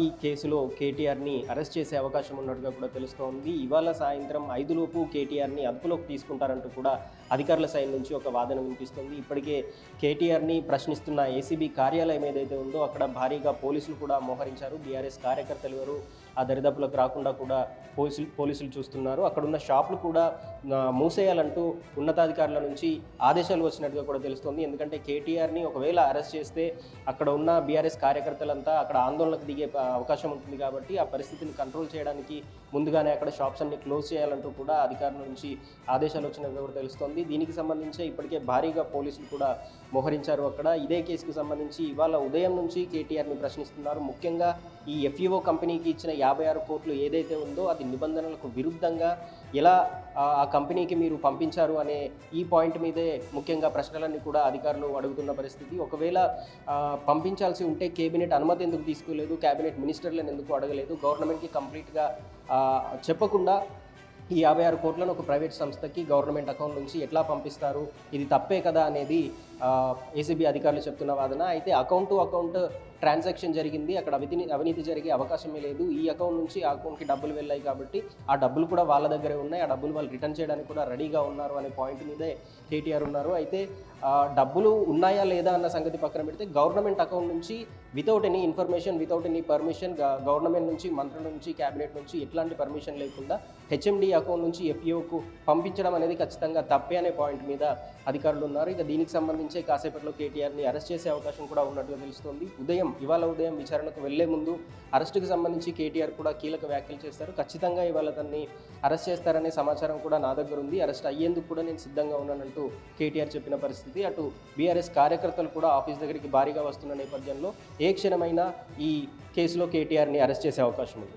ఈ కేసులో కేటీఆర్ని అరెస్ట్ చేసే అవకాశం ఉన్నట్టుగా కూడా తెలుస్తోంది. ఇవాళ సాయంత్రం ఐదులోపు కేటీఆర్ని అదుపులోకి తీసుకుంటారంటూ కూడా అధికారుల సైడ్ నుంచి ఒక వాదన వినిపిస్తుంది. ఇప్పటికే కేటీఆర్ని ప్రశ్నిస్తున్న ఏసీబీ కార్యాలయం ఏదైతే ఉందో అక్కడ భారీగా పోలీసులు కూడా మోహరించారు. బీఆర్ఎస్ కార్యకర్తలు ఎవరు ఆ దరిదాపులకు రాకుండా కూడా పోలీసులు పోలీసులు చూస్తున్నారు. అక్కడ ఉన్న షాపులు కూడా మూసేయాలంటూ ఉన్నతాధికారుల నుంచి ఆదేశాలు వచ్చినట్టుగా కూడా తెలుస్తోంది. ఎందుకంటే కేటీఆర్ని ఒకవేళ అరెస్ట్ చేస్తే అక్కడ ఉన్న బీఆర్ఎస్ కార్యకర్తలంతా అక్కడ ఆందోళనకు దిగే అవకాశం ఉంటుంది కాబట్టి ఆ పరిస్థితిని కంట్రోల్ చేయడానికి ముందుగానే అక్కడ షాప్స్ అన్ని క్లోజ్ చేయాలంటూ కూడా అధికారుల నుంచి ఆదేశాలు వచ్చినట్టుగా కూడా తెలుస్తోంది. దీనికి సంబంధించి ఇప్పటికే భారీగా పోలీసులు కూడా మోహరించారు అక్కడ. ఇదే కేసుకు సంబంధించి ఇవాళ ఉదయం నుంచి కేటీఆర్ని ప్రశ్నిస్తున్నారు. ముఖ్యంగా ఈ ఎఫ్ఈఓ కంపెనీకి ఇచ్చిన యాభై ఆరు కోట్లు ఏదైతే ఉందో అది నిబంధనలకు విరుద్ధంగా ఎలా ఆ కంపెనీకి మీరు పంపించారు అనే ఈ పాయింట్ మీదే ముఖ్యంగా ప్రశ్నలన్నీ కూడా అధికారులు అడుగుతున్న పరిస్థితి. ఒకవేళ పంపించాల్సి ఉంటే కేబినెట్ అనుమతి ఎందుకు తీసుకోలేదు? కేబినెట్ మినిస్టర్లను ఎందుకు అడగలేదు? గవర్నమెంట్కి కంప్లీట్గా చెప్పకుండా ఈ యాభై ఆరు కోట్లను ఒక ప్రైవేట్ సంస్థకి గవర్నమెంట్ అకౌంట్ నుంచి ఎట్లా పంపిస్తారు? ఇది తప్పే కదా అనేది ఏసీబీ అధికారులు చెప్తున్న వాదన. అయితే అకౌంట్ టు అకౌంట్ ట్రాన్సాక్షన్ జరిగింది. అక్కడ అవినీతి అవినీతి జరిగే అవకాశమే లేదు. ఈ అకౌంట్ నుంచి ఆ అకౌంట్కి డబ్బులు వెళ్ళాయి కాబట్టి ఆ డబ్బులు కూడా వాళ్ళ దగ్గరే ఉన్నాయి. ఆ డబ్బులు వాళ్ళు రిటర్న్ చేయడానికి కూడా రెడీగా ఉన్నారు అనే పాయింట్ మీదే కేటీఆర్ ఉన్నారు. అయితే డబ్బులు ఉన్నాయా లేదా అన్న సంగతి పక్కన పెడితే గవర్నమెంట్ అకౌంట్ నుంచి without any information without any permission government నుంచి మంత్రుల నుంచి క్యాబినెట్ నుంచి ఎట్లాంటి పర్మిషన్ లేకుండా హెచ్ఎండి అకౌంట్ నుంచి ఎఫ్ఈఓకు పంపించడం అనేది ఖచ్చితంగా తప్పే అనే పాయింట్ మీద అధికారులు ఉన్నారు. ఇక దీనికి సంబంధించి కాసేపట్లో కేటీఆర్ని అరెస్ట్ చేసే అవకాశం కూడా ఉన్నట్టుగా తెలుస్తోంది. ఉదయం ఇవాళ ఉదయం విచారణకు వెళ్ళే ముందు అరెస్టుకు సంబంధించి కేటీఆర్ కూడా కీలక వ్యాఖ్యలు చేస్తారు ఖచ్చితంగా ఇవాళ తన్ని అరెస్ట్ చేస్తారనే సమాచారం కూడా నా దగ్గర ఉంది. అరెస్ట్ అయ్యేందుకు కూడా నేను సిద్ధంగా ఉన్నానంటూ కేటీఆర్ చెప్పిన పరిస్థితి పరిస్థితి అటు బీఆర్ఎస్ కార్యకర్తలు కూడా ఆఫీస్ దగ్గరికి భారీగా వస్తున్న నేపథ్యంలో ఏ క్షణమైనా ఈ కేసులో కేటీఆర్ని అరెస్ట్ చేసే అవకాశం ఉంది.